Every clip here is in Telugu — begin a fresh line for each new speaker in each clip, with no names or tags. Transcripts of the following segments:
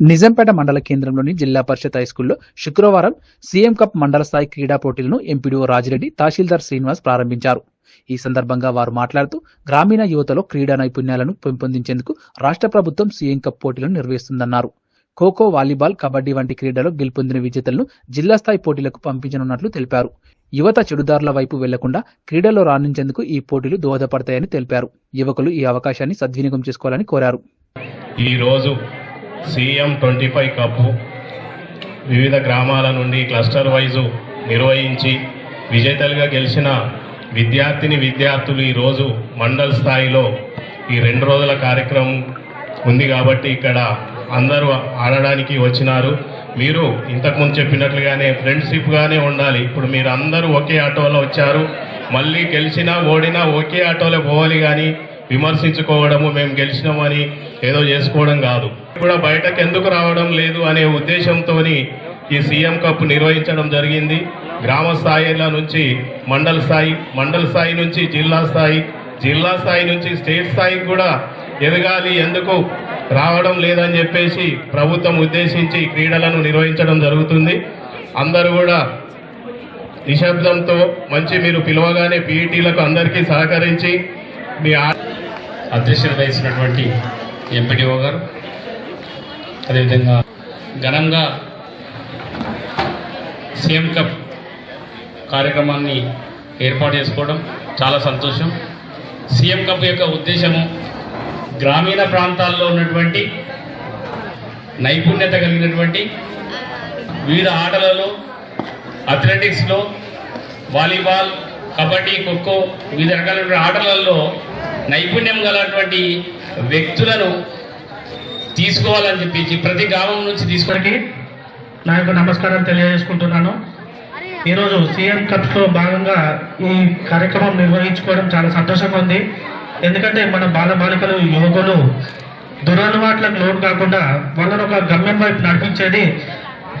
నిజాంపేట మండల కేంద్రంలోని జిల్లా పరిషత్ హైస్కూల్లో శుక్రవారం సీఎం కప్ మండల స్థాయి క్రీడా పోటీలను ఎంపీడీఓ రాజిరెడ్డి తహసీల్దార్ శ్రీనివాస్ ప్రారంభించారు. ఈ సందర్భంగా వారు మాట్లాడుతూ గ్రామీణ యువతలో క్రీడా నైపుణ్యాలను పెంపొందించేందుకు రాష్ట్ర ప్రభుత్వం సీఎం కప్ పోటీలను నిర్వహిస్తుందన్నారు. ఖోఖో వాలీబాల్ కబడ్డీ వంటి క్రీడలో గెలుపొందిన విజేతలను జిల్లా స్థాయి పోటీలకు పంపించనున్నట్లు తెలిపారు. యువత చెడుదారుల వైపు వెళ్ళకుండా క్రీడల్లో రాణించేందుకు ఈ పోటీలు దోహదపడతాయని తెలిపారు. యువకులు ఈ అవకాశాన్ని సద్వినియోగం చేసుకోవాలని కోరారు.
ఈరోజు సీఎం ట్వంటీ ఫైవ్ కప్పు. వివిధ గ్రామాల నుండి క్లస్టర్ వైజు నిర్వహించి విజేతలుగా గెలిచిన విద్యార్థిని విద్యార్థులు ఈరోజు మండల్ స్థాయిలో ఈ రెండు రోజుల కార్యక్రమం ఉంది కాబట్టి ఇక్కడ అందరూ ఆడడానికి వచ్చినారు. మీరు ఇంతకుముందు చెప్పినట్లుగానే ఫ్రెండ్షిప్గానే ఉండాలి. ఇప్పుడు మీరు అందరూ ఒకే ఆటోలో వచ్చారు. మళ్ళీ గెలిచినా ఓడినా ఒకే ఆటోలో పోవాలి కానీ విమర్శించుకోవడము మేము గెలిచినామని ఏదో చేసుకోవడం కాదు. కూడా బయటకు ఎందుకు రావడం లేదు అనే ఉద్దేశంతో ఈ సీఎం కప్ నిర్వహించడం జరిగింది. గ్రామ స్థాయిల నుంచి మండల స్థాయి మండల స్థాయి నుంచి జిల్లా స్థాయి జిల్లా స్థాయి నుంచి స్టేట్ స్థాయికి కూడా ఎదగాలి ఎందుకు రావడం లేదని చెప్పేసి ప్రభుత్వం ఉద్దేశించి క్రీడలను నిర్వహించడం జరుగుతుంది. అందరూ కూడా నిశ్శబ్దంతో మంచి మీరు పిలవగానే పీఈటీలకు అందరికీ సహకరించి మీ
అధ్యక్షత వహించినటువంటి ఎంపీడీఓ గారు. అదేవిధంగా ఘనంగా సీఎం కప్ కార్యక్రమాన్ని ఏర్పాటు చేసుకోవడం చాలా సంతోషం. సీఎం కప్ యొక్క ఉద్దేశము గ్రామీణ ప్రాంతాల్లో ఉన్నటువంటి నైపుణ్యత కలిగినటువంటి వివిధ ఆటలలో అథ్లెటిక్స్లో వాలీబాల్ కబడ్డీ ఖోఖో వివిధ రకాలైన ఆటలలో నైపుణ్యం గలటువంటి వ్యక్తులను తీసుకోవాలని చెప్పి ప్రతి గ్రామం నుంచి తీసుకొని
నా యొక్క నమస్కారం తెలియజేసుకుంటున్నాను. ఈరోజు సీఎం కప్స్లో భాగంగా ఈ కార్యక్రమం నిర్వహించుకోవడం చాలా సంతోషంగా ఉంది. ఎందుకంటే మన బాలబాలికలు యువకులు దురలవాట్లకు లోన్ కాకుండా వాళ్ళని ఒక గమ్యం వైపు నడిపించేది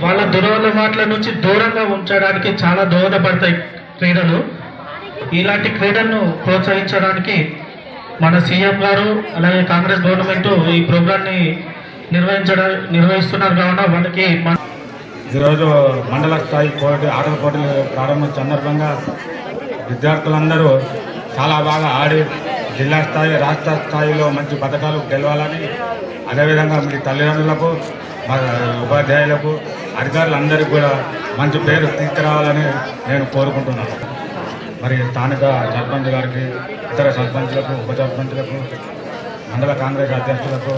వాళ్ళ దురలవాట్ల నుంచి దూరంగా ఉంచడానికి చాలా దోహదపడతాయి క్రీడలు. ఇలాంటి క్రీడలను ప్రోత్సహించడానికి మన సీఎం గారు అలాగే కాంగ్రెస్ గవర్నమెంట్ ఈ ప్రోగ్రాన్ని నిర్వహించడం నిర్వహిస్తున్నారు కావున వాళ్ళకి
ఈరోజు మండల స్థాయి పోటీ ఆటల పోటీలు ప్రారంభం సందర్భంగా విద్యార్థులందరూ చాలా బాగా ఆడి జిల్లా స్థాయి రాష్ట్ర స్థాయిలో మంచి పథకాలు గెలవాలని అదేవిధంగా మీ తల్లిదండ్రులకు మా ఉపాధ్యాయులకు అధికారులందరికీ కూడా మంచి పేరు తీసుకురావాలని నేను కోరుకుంటున్నాను. మరి స్థానిక సర్పంచ్ గారికి ఇతర సర్పంచ్లకు ఉప సర్పంచ్లకు మండల కాంగ్రెస్ అధ్యక్షులకు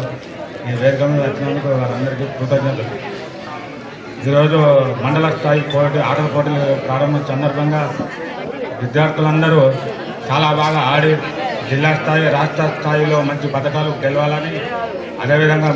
ఈ వేదిక మీద వచ్చినందుకు వారందరికీ కృతజ్ఞతలు. ఈరోజు మండల స్థాయి పోటీ ఆటల పోటీలు ప్రారంభం సందర్భంగా విద్యార్థులందరూ చాలా బాగా ఆడి జిల్లా స్థాయి రాష్ట్ర స్థాయిలో మంచి పథకాలు గెలవాలని అదేవిధంగా